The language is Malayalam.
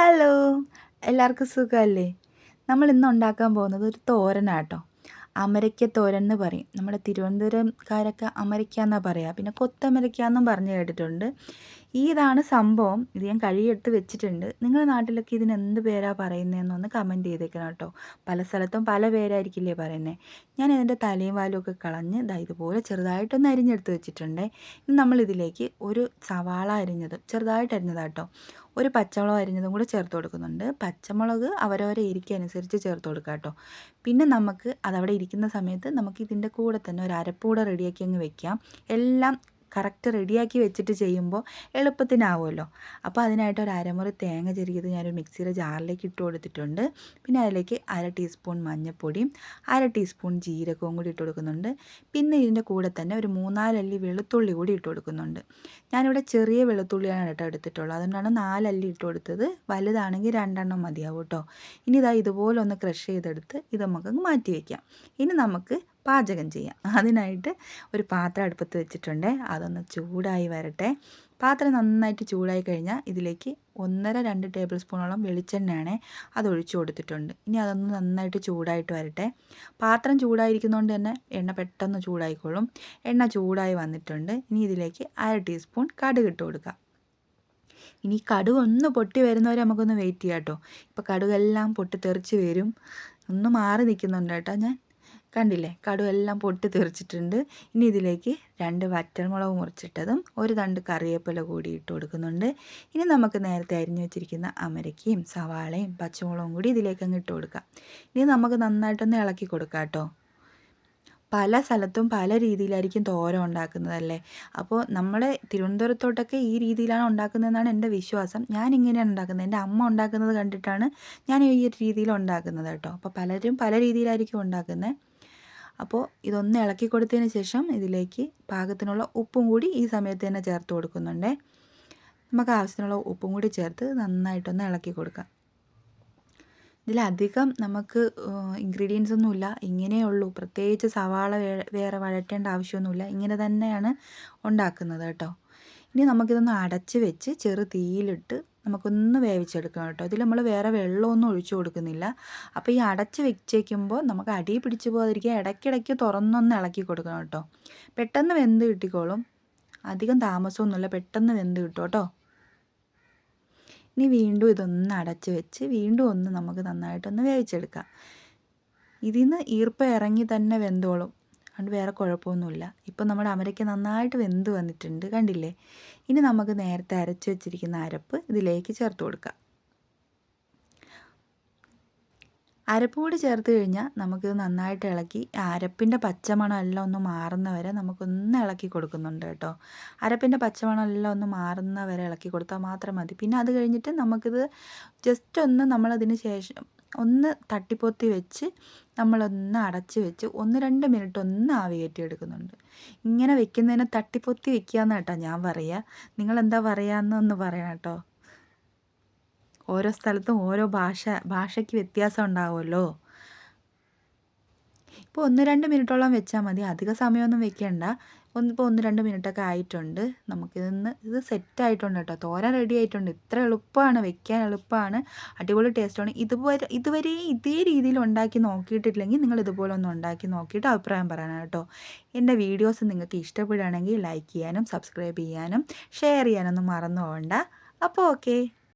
ഹലോ. എല്ലാവർക്കും സുഖമല്ലേ? നമ്മൾ ഇന്ന് ഉണ്ടാക്കാൻ പോകുന്നത് ഒരു തോരനാട്ടോ. അമരയ്ക്ക തോരൻ എന്ന് പറയും. നമ്മുടെ തിരുവനന്തപുരംകാരൊക്കെ അമരയ്ക്ക എന്നാണ് പറയുക പിന്നെ കൊത്തമരയ്ക്ക എന്നും പറഞ്ഞു കേട്ടിട്ടുണ്ട്. ഇതാണ് സംഭവം. ഇത് ഞാൻ കഴിയെടുത്ത് വെച്ചിട്ടുണ്ട്. നിങ്ങളുടെ നാട്ടിലൊക്കെ ഇതിന് എന്ത് പേരാണ് പറയുന്നതെന്നൊന്ന് കമന്റ് ചെയ്തേക്കണം കേട്ടോ. പല സ്ഥലത്തും പല പേരായിരിക്കില്ലേ പറയുന്നത് ഞാൻ ഇതിന്റെ തലയും വാലും ഒക്കെ കളഞ്ഞ് ഇതാ ഇതുപോലെ ചെറുതായിട്ടൊന്ന് അരിഞ്ഞെടുത്ത് വെച്ചിട്ടുണ്ട്. ഇനി നമ്മളിതിലേക്ക് ഒരു സവാള അരിഞ്ഞത് ചെറുതായിട്ട് അരിഞ്ഞതാട്ടോ ഒരു പച്ചമുളക് അരിഞ്ഞതും കൂടെ ചേർത്ത് കൊടുക്കുന്നുണ്ട്. പച്ചമുളക് അവരവരെ ഇരിക്കുക അനുസരിച്ച് ചേർത്ത് കൊടുക്കുക കേട്ടോ. പിന്നെ നമുക്ക് അതവിടെ ഇരിക്കുന്ന സമയത്ത് നമുക്ക് ഇതിന്റെ കൂടെ തന്നെ ഒരു അരപ്പൂടെ റെഡിയാക്കി അങ്ങ് വെക്കാം. എല്ലാം കറക്റ്റ് റെഡിയാക്കി വെച്ചിട്ട് ചെയ്യുമ്പോൾ എളുപ്പത്തിനാവുമല്ലോ. അപ്പോൾ അതിനായിട്ട് ഒരു അരമുറി തേങ്ങ ചെരുകിയത് ഞാനൊരു മിക്സിയുടെ ജാറിലേക്ക് ഇട്ട് കൊടുത്തിട്ടുണ്ട്. പിന്നെ അതിലേക്ക് അര ടീസ്പൂൺ മഞ്ഞൾപ്പൊടിയും അര ടീസ്പൂൺ ജീരകവും കൂടി ഇട്ട് കൊടുക്കുന്നുണ്ട്. പിന്നെ ഇതിന്റെ കൂടെ തന്നെ ഒരു മൂന്നാലല്ലി വെളുത്തുള്ളി കൂടി ഇട്ട് കൊടുക്കുന്നുണ്ട്. ഞാനിവിടെ ചെറിയ വെളുത്തുള്ളിയാണ് കേട്ടോ എടുത്തിട്ടുള്ളത്. അതുകൊണ്ടാണ് നാലല്ലി ഇട്ട് കൊടുത്തത്. വലുതാണെങ്കിൽ രണ്ടെണ്ണം മതിയാവും കേട്ടോ. ഇനി ഇതാ ഇതുപോലെ ഒന്ന് ക്രഷ് ചെയ്തെടുത്ത് ഇത് നമുക്ക് മാറ്റി വയ്ക്കാം ഇനി നമുക്ക് പാചകം ചെയ്യാം. അതിനായിട്ട് ഒരു പാത്രം അടുപ്പത്ത് വെച്ചിട്ടുണ്ട്. അതൊന്ന് ചൂടായി വരട്ടെ. പാത്രം നന്നായിട്ട് ചൂടായി കഴിഞ്ഞാൽ ഇതിലേക്ക് ഒന്നര രണ്ട് ടേബിൾ സ്പൂണോളം വെളിച്ചെണ്ണയാണ് അത് ഒഴിച്ചു കൊടുത്തിട്ടുണ്ട്. ഇനി അതൊന്ന് നന്നായിട്ട് ചൂടായിട്ട് വരട്ടെ. പാത്രം ചൂടായിരിക്കുന്നതുകൊണ്ട് തന്നെ എണ്ണ പെട്ടെന്ന് ചൂടായിക്കോളും. എണ്ണ ചൂടായി വന്നിട്ടുണ്ട്. ഇനി ഇതിലേക്ക് അര ടീസ്പൂൺ കടുക് ഇട്ട് കൊടുക്കാം. ഇനി കടുക് ഒന്ന് പൊട്ടി വരുന്നവരെ നമുക്കൊന്ന് വെയിറ്റ് ചെയ്യാം കേട്ടോ ഇപ്പോൾ കടുകെല്ലാം പൊട്ടി തെറിച്ച് വരും. ഒന്ന് മാറി നിൽക്കുന്നുണ്ട് കേട്ടോ ഞാൻ. കണ്ടില്ലേ? കടുവെല്ലാം പൊട്ടി തെറിച്ചിട്ടുണ്ട്. ഇനി ഇതിലേക്ക് രണ്ട് വറ്റൽമുളക് മുറിച്ചിട്ടതും ഒരു തണ്ട് കറിവേപ്പില കൂടി ഇട്ട് കൊടുക്കുന്നുണ്ട്. ഇനി നമുക്ക് നേരത്തെ അരിഞ്ഞു വെച്ചിരിക്കുന്ന അമരക്കയും സവാളയും പച്ചമുളകും കൂടി ഇതിലേക്ക് അങ്ങ് ഇട്ട് കൊടുക്കാം. ഇനി നമുക്ക് നന്നായിട്ടൊന്ന് ഇളക്കി കൊടുക്കാം കേട്ടോ. പല സ്ഥലത്തും പല രീതിയിലായിരിക്കും തോരൻ ഉണ്ടാക്കുന്നതല്ലേ? അപ്പോൾ നമ്മൾ തിരുവനന്തപുരത്തോട്ടൊക്കെ ഈ രീതിയിലാണ് ഉണ്ടാക്കുന്നതെന്നാണ് എന്റെ വിശ്വാസം. ഞാൻ ഇങ്ങനെയാണ് ഉണ്ടാക്കുന്നത്. എന്റെ അമ്മ ഉണ്ടാക്കുന്നത് കണ്ടിട്ടാണ് ഞാൻ ഈ രീതിയിൽ ഉണ്ടാക്കുന്നത് കേട്ടോ. അപ്പോൾ പലരും പല രീതിയിലായിരിക്കും ഉണ്ടാക്കുന്നത്. അപ്പോൾ ഇതൊന്ന് ഇളക്കി കൊടുത്തതിന് ശേഷം ഇതിലേക്ക് പാകത്തിനുള്ള ഉപ്പും കൂടി ഈ സമയത്ത് തന്നെ ചേർത്ത് കൊടുക്കുന്നുണ്ട്. നമുക്ക് ആവശ്യത്തിനുള്ള ഉപ്പും കൂടി ചേർത്ത് നന്നായിട്ടൊന്ന് ഇളക്കി കൊടുക്കാം. ഇതിലധികം നമുക്ക് ഇൻഗ്രീഡിയൻസ് ഒന്നുമില്ല ഇങ്ങനെയേ ഉള്ളൂ. പ്രത്യേകിച്ച് സവാള വേറെ വഴറ്റേണ്ട ആവശ്യമൊന്നുമില്ല ഇങ്ങനെ തന്നെയാണ് ഉണ്ടാക്കുന്നത് കേട്ടോ. ഇനി നമുക്കിതൊന്ന് അടച്ച് വെച്ച് ചെറു തീയിലിട്ട് നമുക്കൊന്ന് വേവിച്ചെടുക്കണം കേട്ടോ. ഇതിൽ നമ്മൾ വേറെ വെള്ളമൊന്നും ഒഴിച്ചു കൊടുക്കുന്നില്ല. അപ്പോൾ ഈ അടച്ച് വെച്ചേക്കുമ്പോൾ നമുക്ക് അടി പിടിച്ച് പോകാതിരിക്കുക ഇടയ്ക്കിടയ്ക്ക് തുറന്നൊന്ന് ഇളക്കി കൊടുക്കണം കേട്ടോ. പെട്ടെന്ന് വെന്ത് കിട്ടിക്കോളും. അധികം താമസമൊന്നുമില്ല. പെട്ടെന്ന് വെന്ത് കിട്ടും കേട്ടോ. ഇനി വീണ്ടും ഇതൊന്ന് അടച്ച് വെച്ച് വീണ്ടും ഒന്ന് നമുക്ക് നന്നായിട്ടൊന്ന് വേവിച്ചെടുക്കാം. ഇതിൽ നിന്ന് ഈർപ്പം ഇറങ്ങി തന്നെ വെന്തോളും. അതുകൊണ്ട് വേറെ കുഴപ്പമൊന്നുമില്ല. ഇപ്പം നമ്മുടെ അമരയ്ക്ക് നന്നായിട്ട് വെന്ത് വന്നിട്ടുണ്ട്. കണ്ടില്ലേ? ഇനി നമുക്ക് നേരത്തെ അരച്ച് വെച്ചിരിക്കുന്ന അരപ്പ് ഇതിലേക്ക് ചേർത്ത് കൊടുക്കാം. അരപ്പ് കൂടി ചേർത്ത് കഴിഞ്ഞാൽ നമുക്കിത് നന്നായിട്ട് ഇളക്കി അരപ്പിന്റെ പച്ചമണം എല്ലാം ഒന്ന് മാറുന്ന വരെ നമുക്കൊന്ന് ഇളക്കി കൊടുക്കുന്നുണ്ട് കേട്ടോ. അരപ്പിന്റെ പച്ചമണം എല്ലാം ഒന്ന് മാറുന്ന വരെ ഇളക്കി കൊടുത്താൽ മാത്രം മതി. പിന്നെ അത് കഴിഞ്ഞിട്ട് നമുക്കിത് ജസ്റ്റ് ഒന്ന് നമ്മളതിന് ശേഷം ഒന്ന് തട്ടിപ്പൊത്തി വെച്ച് നമ്മളൊന്ന് അടച്ച് വെച്ച് ഒന്ന് രണ്ട് മിനിറ്റ് ഒന്ന് ആവി കയറ്റി എടുക്കുന്നുണ്ട് ഇങ്ങനെ വെക്കുന്നതിനെ തട്ടിപ്പൊത്തി വെക്കുക എന്ന് കേട്ടോ ഞാൻ പറയുക നിങ്ങളെന്താ പറയാമെന്നൊന്ന് പറയണം കേട്ടോ. ഓരോ സ്ഥലത്തും ഓരോ ഭാഷ ഭാഷയ്ക്ക് വ്യത്യാസം ഉണ്ടാവുമല്ലോ. ഇപ്പോൾ ഒന്ന് രണ്ട് മിനിറ്റോളം വെച്ചാൽ മതി. അധിക സമയമൊന്നും വെക്കേണ്ട. ഒന്നിപ്പോൾ ഒന്ന് രണ്ട് മിനിറ്റൊക്കെ ആയിട്ടുണ്ട്. നമുക്കിതൊന്ന് ഇത് സെറ്റ് ആയിട്ടുണ്ട് കേട്ടോ. തോരാൻ റെഡി ആയിട്ടുണ്ട്. ഇത്ര എളുപ്പമാണ് വെക്കാൻ എളുപ്പമാണ് അടിപൊളി ടേസ്റ്റാണ് ഇതുപോലെ ഇതുവരെ ഇതേ രീതിയിൽ ഉണ്ടാക്കി നോക്കിയിട്ടില്ലെങ്കിൽ നിങ്ങൾ ഇതുപോലെ ഒന്ന് ഉണ്ടാക്കി നോക്കിയിട്ട് അഭിപ്രായം പറയണം കേട്ടോ. എന്റെ വീഡിയോസ് നിങ്ങൾക്ക് ഇഷ്ടപ്പെടുകയാണെങ്കിൽ ലൈക്ക് ചെയ്യാനും സബ്സ്ക്രൈബ് ചെയ്യാനും ഷെയർ ചെയ്യാനൊന്നും മറന്നു പോകണ്ട. അപ്പോൾ ഓക്കെ